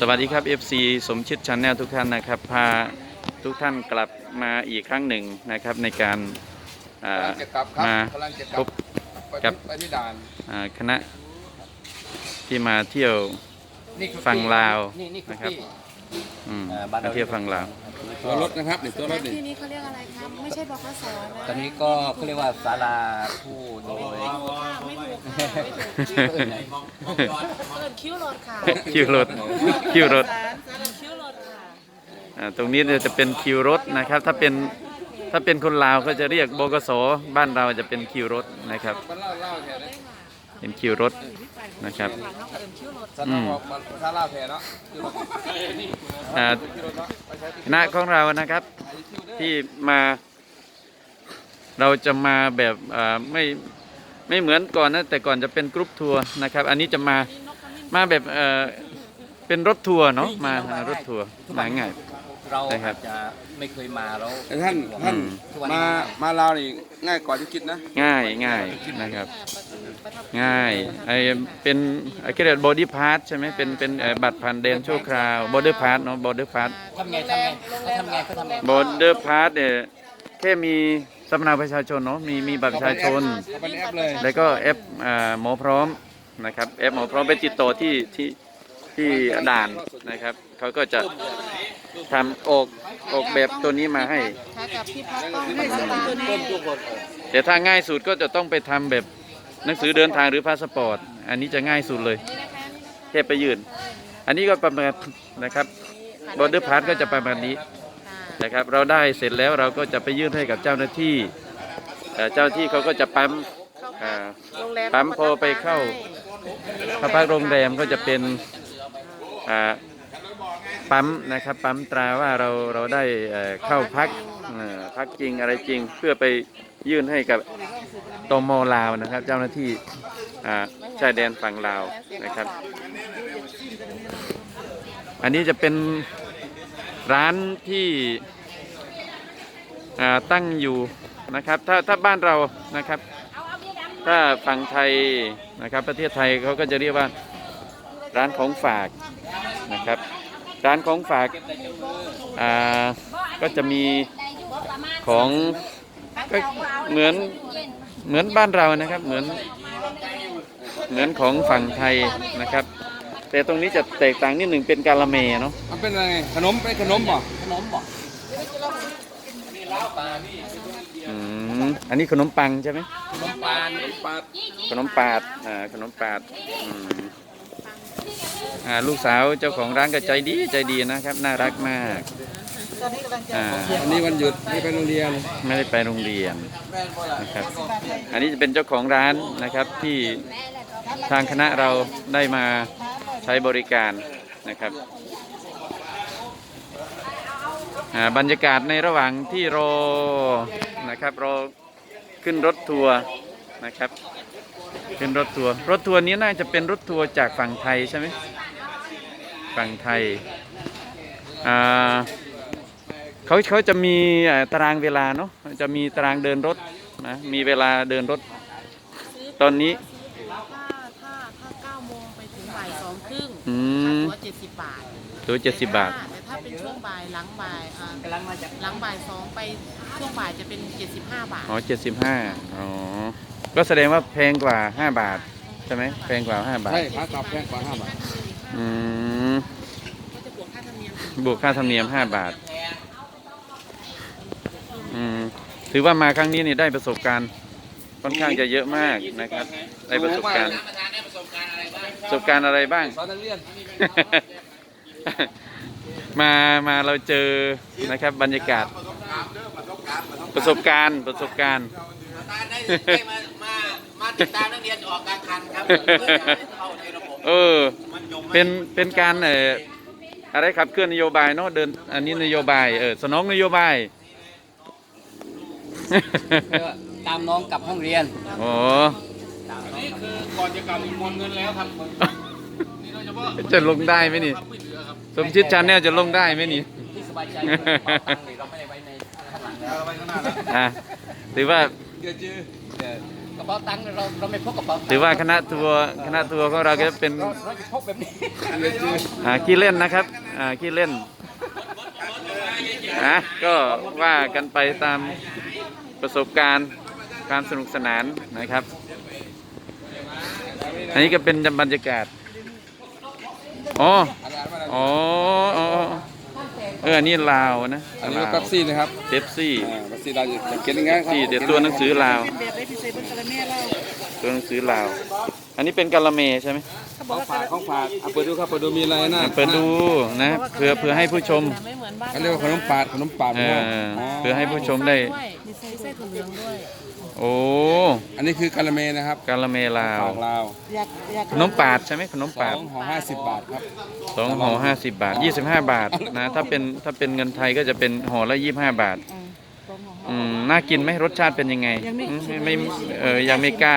สวัสดีครับ FC สมชิดชันแนลทุกท่านนะครับ พาทุกท่านกลับมาอีกครั้งหนึ่งนะครับในการอ่ากำลังจะกลับครับมากำลังจะกพลับบไปกับไปที่ด่าน อ่าคณะที่มาเที่ยว นี่คือฝั่งลาวนี่นี่คือนะครับพี่อืมเอ่อบ้านมาเราเที่ยวฝั่งลาวตัวรถนะครับนี่ตัวรถนี่ที่นี้เขาเรียกอะไรครับ ไม่ใช่บกสนะตอนนี้ก็เขาเรียกว่าศาลาผู้โดย เปิดคิ้วรถค่ะคิวรถคิวรถสารสารคิ้วรถค่ะอ่าตรงนี้เนี่ยจะเป็นคิวรถนะครับ ถ้าเป็นถ้าเป็นคนลาวก็จะเรียกบกสบ้านเราจะเป็นคิวรถนะครับ เป็นคิวรถนะครับ น้องเอิญคิ้วรถสนอมันถ้าล่าแค่เนาะคือรถอ่าคณะของเรานะครับที่มาเราจะมาแบบอ่าไม่ ไม่เหมือนก่อนนะแต่ก่อนจะเป็นกรุ๊ปทัวร์นะครับ อันนี้จะมามาแบบเอ่อเป็นรถทัวร์เนาะมารถทัวร์มาง่าย เราได้ครับอาจจะไม่เคยมาแล้วแต่ท่านท่านอืมมามาลาวนี่ง่ายกว่าที่คิดนะง่ายง่ายนะครับ ง่ายไอเป็นไอเรียกบอดี้พาร์ทใช่ไหมเป็นเป็นเอ่อบัตรผ่านแดนชั่วคราวบอร์เดอร์พาร์ทเนาะบอร์เดอร์พาร์ททำไงทำไงเขาทำไงเขาทำไงบอร์เดอร์พาร์ทเนี่ยแค่มี สำเนาประชาชนเนาะมีมีบัตรประชาชน เอาเป็นแอปเลย แล้วก็แอปอ่าหมอพร้อมนะครับแอปหมอพร้อมไปติดต่อที่ที่ที่ด่านนะครับเขาก็จะทำออกออกแบบตัวนี้มาให้ค่ะกับพี่พัดต้องไปสตาร์ให้แต่ถ้าง่ายสุดก็จะต้องไปทำแบบหนังสือเดินทางหรือพาสปอร์ต อันนี้จะง่ายสุดเลยนี่นะคะนี่นะคะแค่ไปยื่นอันนี้ก็ประมาณนะครับบอร์เดอร์พาสก็จะประมาณนี้ค่ะ นะครับ เราได้เสร็จแล้วเราก็จะไปยื่นให้กับเจ้าหน้าที่เอ่อเจ้าหน้าที่เขาก็จะปั๊มอ่า โรงแรมปั๊มพอไปเข้า ถ้าพักโรงแรมก็จะเป็นอ่าปั๊มนะครับปั๊มตราว่าเราเราได้เอ่อเข้าพักเอ่อพักจริงอะไรจริง เพื่อไปยื่นให้กับตมลาวนะครับ เจ้าหน้าที่อ่าชายแดนฝั่งลาวนะครับ อันนี้จะเป็น ร้านที่ตั้งอยู่นะครับ ถ้าถ้าบ้านเรานะครับ ถ้าฝั่งไทยนะครับประเทศไทยเขาก็จะเรียกว่าร้านของฝากนะครับ ร้านของฝากก็จะมีของก็เหมือนเหมือนบ้านเรานะครับเหมือนเหมือนของฝั่งไทยนะครับ แต่ตรงนี้จะแตกต่างนิดหนึ่งเป็นกาละเมเนาะมันเป็นอะไรขนมเป็นขนมป่ะขนมบอกอืมอันนี้ขนมปังใช่ไหมขนมปานปาดขนมปาดอ่าขนมปาดอืมอ่าลูกสาวเจ้าของร้านก็ใจดีใจดีนะครับ น่ารักมากอ่าอันนี้วันหยุดไม่ไปโรงเรียนไม่ได้ไปโรงเรียนนะครับอันนี้จะเป็นเจ้าของร้านนะครับที่ทางคณะเราได้มา ใช้บริการนะครับบรรยากาศในระหว่างที่รอนะครับรอขึ้นรถทัวร์นะครับขึ้นรถทัวร์รถทัวร์นี้น่าจะเป็นรถทัวร์จากฝั่งไทยใช่ไหมฝั่งไทยเขาเขาจะมีตารางเวลาเนาะจะมีตารางเดินรถนะมีเวลาเดินรถตอนนี้ ถ้าถ้าถ้าเก้าโมงไปถึงบ่ายส องครึ่งอืค่าม ตั๋วเจ็ดสิบบาทตัวเจ็ดสิบบาท แต่ถ้าเป็นช่วงบ่ายหลังบ่ายอ่ากำลังมาจากหลังบ่ายสองไปช่วงบ่ายจะเป็นเจ็ดสิบห้าบาทอ๋อเจ็ดสิบห้าอ๋อ ก็แสดงว่าแพงกว่าห้าบาท ใช่ไหมแพงกว่าห้าบาท ใช่ขากลับแพงกว่าห้าบาท อืม ก็จะบวกค่าธรรมเนียมบวกค่าธรรมเนียมห้าบาท อืม ถือว่ามาครั้งนี้นี่ได้ประสบการณ์ค่อนข้างจะเยอะมากนะครับ ได้ประสบการณ์ประ สบการณ์อะไรบ้าง สอนนักเรียน มามาเราเจอนะครับบรรยากาศ ประสบการณ์ประสบการณ์ได้มามามาติดตามนักเรียนออกการคันครับเข้าในระบบเออเป็นเป็นการเอ่ออะไรครับเคลื่อนนโยบายเนาะเดินอันนี้นโยบายเออสนองนโยบาย ตามน้องกลับห้องเรียน โอ้นี่คือ ก่อนจะกลับมนเงินแล้วครับจะลงได้ไหมนี่สมชิดชาแนลจะลงได้ไหมนี่ ที่สบายใจคือเป๋าตังค์นี่เราไม่ได้ไว้ในข้างหลังแล้วเอาไปข้างหน้าแล้วอะถือว่าเดี๋ยวจื้อเออก็ป๋าตังค์เราเราไม่พกกระเป๋าตังค์ถือว่าคณะทัวร์คณะทัวร์ของเราก็เป็นเราเราจะพกแบบนี้อ่าขี้เล่นนะครับอ่าขี้เล่นนะก็ว่ากันไปตามประสบการณ์ความสนุกสนานนะครับ อันนี้ก็เป็นบรรยากาศ อ๋อ อ๋ออ๋อเอออันนี้ลาวนะอันนี้ลาวเป๊ปซี่นะครับเป๊ปซี่อ่าเป๊ปซี่เราจะเขียนยังไงครับที่เดี๋ยวตัวหนังสือลาวแบบได้พิเศษเป็นกระแม่เราตัวหนังสือลาว อันนี้เป็นกาละเมใช่ไหมเขาบขอกองว่าฝากของฝากอะเปิดดูครับเปิดดูมีอะไรนะอะเปิดดูนะเพื่อเพื่อให้ผู้ชมไม่เหมือนบ้านเขาเรียกว่าขนมปาดขนมปาดเอนะอเพื่อให้ผู้ชมได้มีไส้ไส้ถั่วเหลืองด้วยโอ้อันนี้คือกะละเมนะครับกาละเมลาวฝากลาวอยากอยากขนมปาดใช่ไหมขนมสปาอดงห่อห้าสิบบาทครับสองห่อห้าสิบบาทยี่สิบห้าบาทนะถ้าเป็นถ้าเป็นเงินไทยก็จะเป็นห่อละยี่สิบห้าบาทอืมตรงของอืมน่ากินไหมรสชาติเป็นยังไงยังไม่อืมชิมไม่ยังไม่ชิมเออยังไม่กล้า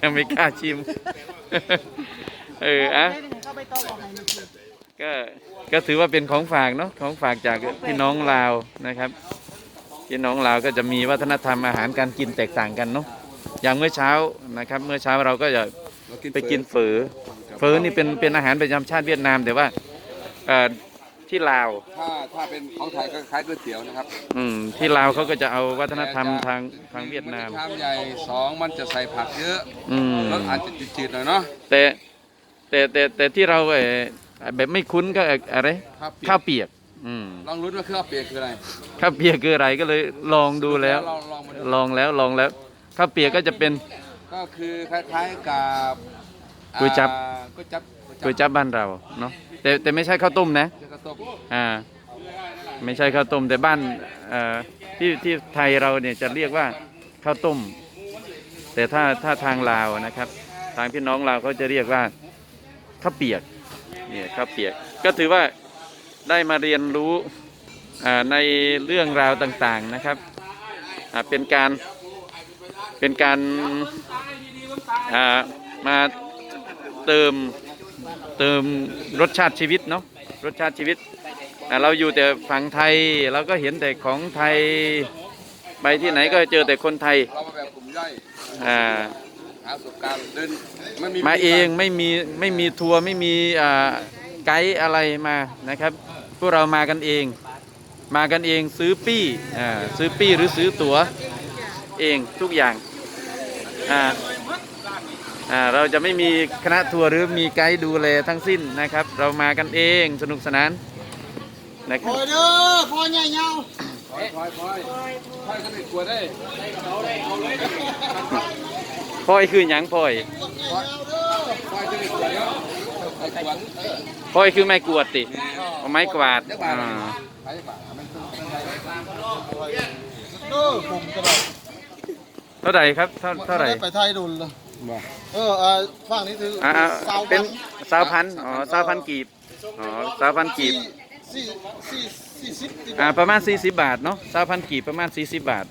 ยังไม่กล้าชิม เอออะได้ยังไงก็ไปต้องเอาให้มันกินก็ก็ถือว่าเป็นของฝากเนาะของฝากจากพี่น้องลาวนะครับพี่น้องลาวก็จะมีวัฒนธรรมอาหารการกินแตกต่างกันเนาะอย่างเมื่อเช้านะครับ เมื่อเช้าเราก็จะเราไปกินเฝอเฝอนี่เป็นเป็นอาหารประจำชาติเวียดนามแต่ว่าเอ่อที่ลาว ถ้าถ้าเป็นของไทยก็คล้ายก๋วยเตี๋ยวนะครับ อืมที่ลาวเขาก็จะเอาวัฒนธรรมทางทางเวียดนามชามใหญ่สองมันจะใส่ผักเยอะอืมรสอาจจะจืดๆหน่อยเนาะแต่ แต่แต่แต่ที่เราเอ่อแบบไม่คุ้นก็เอ่ออะไรข้าวเปียก ข้าวเปียก อืมลองรู้ว่าข้าวเปียกคืออะไรข้าวเปียกคืออะไรก็เลยลองดูแล้ว ลองลองมาดูลองแล้วลองแล้วข้าวเปียกก็จะเป็น ก็คือคล้ายๆกับก๋วยจั๊บ อ่าก๋วยจับก๋วยจั๊บบ้านเราเนาะแต่แต่ไม่ใช่ข้าวต้มนะเจ้าข้าวต้มอ่าไม่ใช่ข้าวต้มแต่บ้านเอ่อที่ที่ไทยเราเนี่ยจะเรียกว่าข้าวต้ม แต่ถ้าถ้าทางลาวนะครับ ทางพี่น้องลาวเขาจะเรียกว่า ข้าวเปียกเนี่ยข้าวเปียกก็ถือว่าได้มาเรียนรู้ในเรื่องราวต่างๆนะครับเป็นการเป็นการมาเติมเติมรสชาติชีวิตเนาะรสชาติชีวิตเราอยู่แต่ฝั่งไทยเราก็เห็นแต่ของไทยไปที่ไหนก็เจอแต่คนไทยเรามาแบบกลุ่มย่อยอ่า หาประสบการณ์เดินไม่มีมาเองไม่มีไม่มีทัวร์ไม่มีอ่าไกด์อะไรมานะครับ พวกเรามากันเอง มากันเองซื้อปี้อ่าซื้อปี้หรือซื้อตั๋วเองทุกอย่างอ่าอ่าเราจะไม่มีคณะทัวร์หรือมีไกด์ดูแลทั้งสิ้นนะครับ เรามากันเองสนุกสนานนะครับ Thôi đưa, thôi nhảy nhau พลอยพลอยพลอยพลอยก็ไม่กลัวได้พ่อยคือหยังพ่อยพลอย จะไม่กลัวแล้วไอ้กวาดพ่อยคือไม้กวาดติเอาไม้กวาดเดี๋ยวกวาดอ่าไปดีกว่ามันต้อง Đưa, cùng cái đầu เท่าไหร่ครับเท่าเท่าไหร่ Phải thay đùn rồi บ่ Ờ, à, Phàng đi thứ อ่า Sao เป็น bắn สาวพันอ๋อสาวพันกีบอ๋อสาวพันกีบ Xì, xì, xì, xì, xì, อ่าประมาณ 40 บาทเนาะสาวพันกีบประมาณ 40 บาท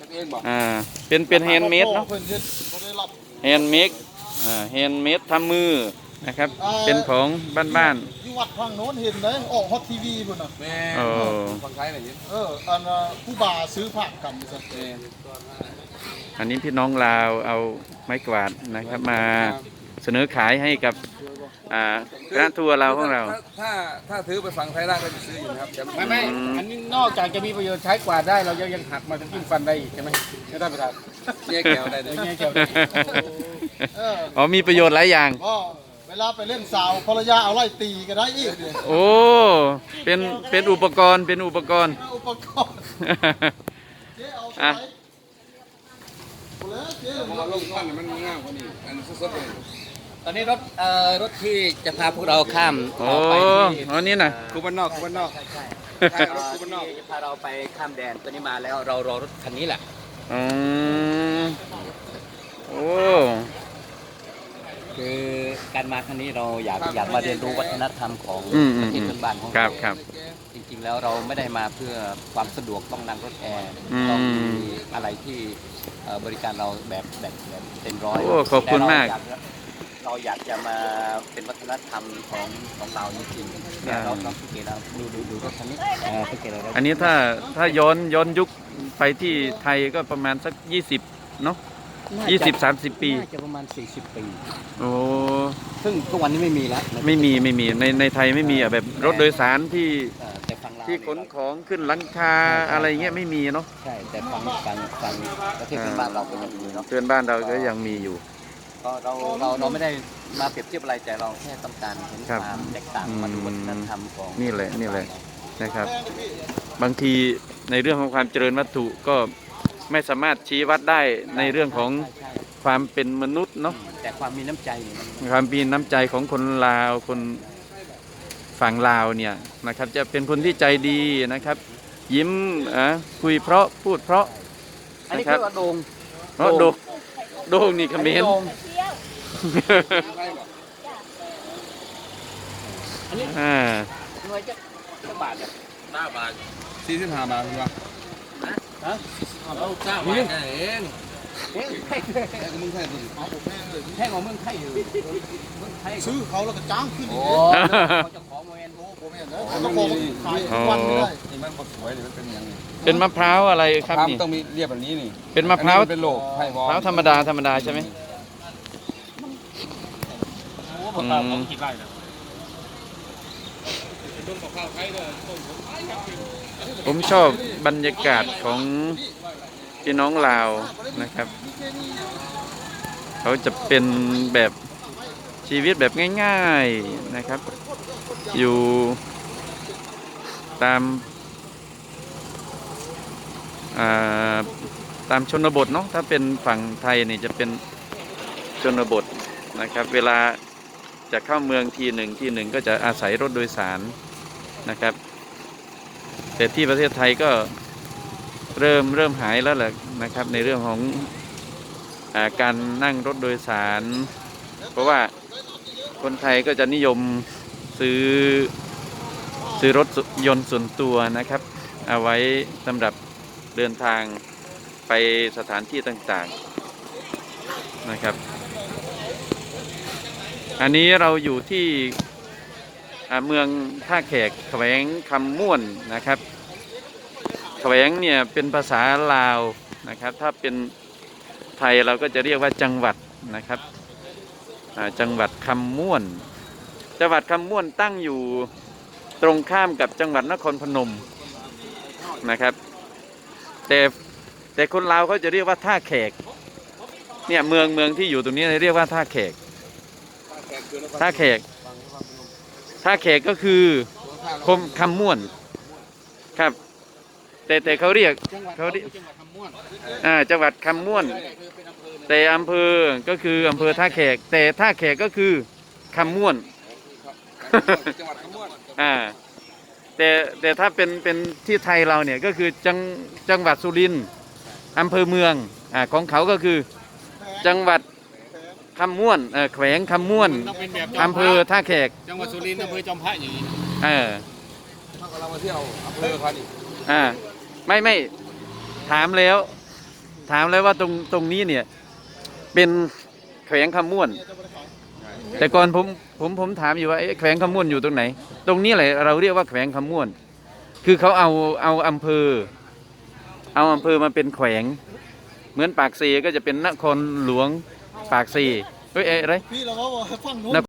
กันเองบ่อ่าเป็นเป็นแฮนด์เมดเนาะ Phần diệt, có đây lọc แฮนด์เมดอ่าแฮนด์เมดทำมือนะครับอ่าเป็นของบ้าน Nhưng mặt phàng nón hiền đấy, ổ hot TV luôn à แม่ๆโอ้คนไทยไหนยิน Ờ, anh à, khu bà xứ phạm cầm rồi แม่อันนี้พี่น้องลาวเอาไม้กวาดนะครับมาเสนอขายให้กับอ่าคณะทัวร์เราของเราถ้ถ้าถ้าถือไปฝั่งไทยได้ก็จะซื้ออยู่นะครับแต่ไม่ไม่อันนี้นอกจากจะมีประโยชน์ใช้กวาดได้เรายังยังหักมาถึงกินฟันได้อีกใช่ไหมไม่ได้ประธาน แยกแก้วได้เลยแยกแก้วได้ Ờ, อ๋อมีประโยชน์หลายอย่าง Ờ, Vé la phải lên xào, có là da áo lại tì cái đấy ít kìa โอ้ เป็นเป็นอุปกรณ์เป็นอุปกรณ์ Ủa, bà con Chế áo À. cái đấy Ủa, lấy, chế là พอลงปั้นมันง่ายกว่านี้อันสดๆเลยตอนนี้รถเอ่อรถที่จะพาพวกเราข้ามโอ้ไปที่อันนี้น่ะ คูบ้านนอกคูบ้านนอก ใช่ใช่ใช่รถคูบ้านนอกที่จะพาเราไปข้ามแดนตอนนี้มาแล้วเรารอรถคันนี้แหละ อืมโอ้คือการมาครั้งนี้เราอยากอยากมาเรียนรู้วัฒนธรรมของอืมอืปมระเทอืศมเพื่อนบ้านของครัเราบครับ จริงๆ แล้วเราไม่ได้มาเพื่อความสะดวกต้องนั่งรถแอร์อืมต้องมีอะไรที่เอ่อบริการเราแบบแบบแบบเต็มร้อยโอ้ขอบคุณมากแต่เรอยเราอยากจะมาเป็นวัฒนธรรมของของเราจริงๆเนี่ยเราเราสังเกตเราดูดูดูรถคันนี้เออสังเกตเราอันนี้ถ้าถ้าย้อนย้อนยุค ไปที่ไทยก็ประมาณสัก20เนาะน่ายี่สิบจะสามสิบปี น่าจะประมาณ 40 ปี โอ้ ซึ่งทุกวันนี้ไม่มีแล้วไม่มีไม่มีในในไทยไม่มีอะแบบรถโดยสารที่เอ่อแต่ฝั่งลาวที่ขนของขึ้นหลังคาอะไรเงี้ยไม่มีเนาะใช่ แต่ฝั่งฝั่งฝั่งประเทศเพื่อนบ้านเราก็ยังมีเนาะ เพื่อนบ้านเราก็ยังมีอยู่ ก็เราเราเราไม่ได้มาเปรียบเทียบอะไรแต่เราแค่ต้องการเห็นครับความแตกต่างมาดูวัฒนธรรมของนี่แหละนี่แหละ นะครับ บางทีในเรื่องของความเจริญวัตถุก็ไม่สามารถชี้วัดได้ในเรื่องของใช่ใช่ความเป็นมนุษย์เนาะแต่ความมีน้ำใจเนี่ยมันความมีน้ำใจของคนลาวคนฝั่งลาวเนี่ยนะครับ จะเป็นคนที่ใจดีนะครับ ยิ้มอะคุยเพราะพูดเพราะอันนี้นะครับคือว่าโดงเพราะโดงโดงนี่เขมรโดงอ่า หน่วยจะ จะบาทเนี่ยหน้าบาทสี่สิบห้าบาทครับเราเจ้าบาทนั่นเองเฮ้ยแพงแต่ก็มึงแค่ดิเอาผมแม่เลยแพงกว่าเมืองไทยอยู่เมืองไทยซื้อเขาแล้วก็จ้างขึ้นอีโอ้กเขาจะขอโมเอนโอ้ผมเห็นแล้วเขาบอกขายทุกวันไม่ได้นี่มันก็สวยเลยมันเป็นอย่างนี้เป็นมะพร้าวอะไรครับมะพร้าวนี่มันต้องมีเรียบแบบนี้นี่ เป็นมะพร้าวอันนี้นเป็นโหลกไผ่บอมะพร้าวธรรมดาธรรมดาใช่ไหมโอ้บอกเราผมคิดได้นะต้นบอกข้าวไทยเลยต้น ผมชอบบรรยากาศของพี่น้องลาวนะครับ เขาจะเป็นแบบชีวิตแบบง่ายๆนะครับ อยู่ตามาตามชนบทเนาะถ้าเป็นฝั่งไทยนี่จะเป็นชนบทนะครับ เวลาจะเข้าเมืองทีหนึ่งที่หนึ่งก็จะอาศัยรถโดยสาร นะครับ แต่ที่ประเทศไทยก็เริ่มเริ่มหายแล้วแหละนะครับ ในเรื่องของอาการนั่งรถโดยสาร เพราะว่าคนไทยก็จะนิยมซื้อซื้อรถยนต์ส่วนตัวนะครับ เอาไว้สำหรับเดินทางไปสถานที่ต่างๆนะครับ อันนี้เราอยู่ที่ เมืองท่าแขกแขวงคำม่วนนะครับ แขวงเนี่ยเป็นภาษาลาวนะครับ ถ้าเป็นไทยเราก็จะเรียกว่าจังหวัดนะครับจังหวัดคำม่วน จังหวัดคำม่วนตั้งอยู่ตรงข้ามกับจังหวัดนครพนมนะครับ แต่แต่คนลาวเขาจะเรียกว่าท่าแขกเนี่ยเมืองเมืองที่อยู่ตรงนี้เรียกว่าท่าแขกท่าแขก ท่าแขกก็คือคมคำม่วนครับ แต่แต่เขาเรียกเขาเรียกจังหวัดคำม่วนอ่าจังหวัดคำม่วน แต่อำเภอก็คืออำเภอท่าแขก แต่ท่าแขกก็คือคำม่วนจังหวัดขมวดอ่าแต่แต่ถ้าเป็นเป็นที่ไทยเราเนี่ยก็คือจังจังหวัดสุรินทร์อำเภอเมืองอ่าของเขาก็คือจังหวัด คำม่วนเออแขวงคำม่วนต้องเป็นแบบจอมอำเภอท่าแขกจังหวัดสุรินทร์อำเภอจอมพระอย่างนี้เออถ้าเรามาเที่ยวอำเภอพันธุ์อ่าไม่ไม่ถามแล้ว ถามแล้วว่าตรงตรงนี้เนี่ย เป็นแขวงคำม่วน แต่ก่อนผมผมผมถามอยู่ว่าเอ๊ะแขวงคำม่วนอยู่ตรงไหน ตรงนี้แหละเราเรียกว่าแขวงคำม่วน คือเขาเอาเอาอำเภอ เอาอำเภอมาเป็นแขวง เหมือนปากเซก็จะเป็นนครหลวง ปากเซเอ้ยเอ้ยอะไร พี่เราก็บอกฟังโน้น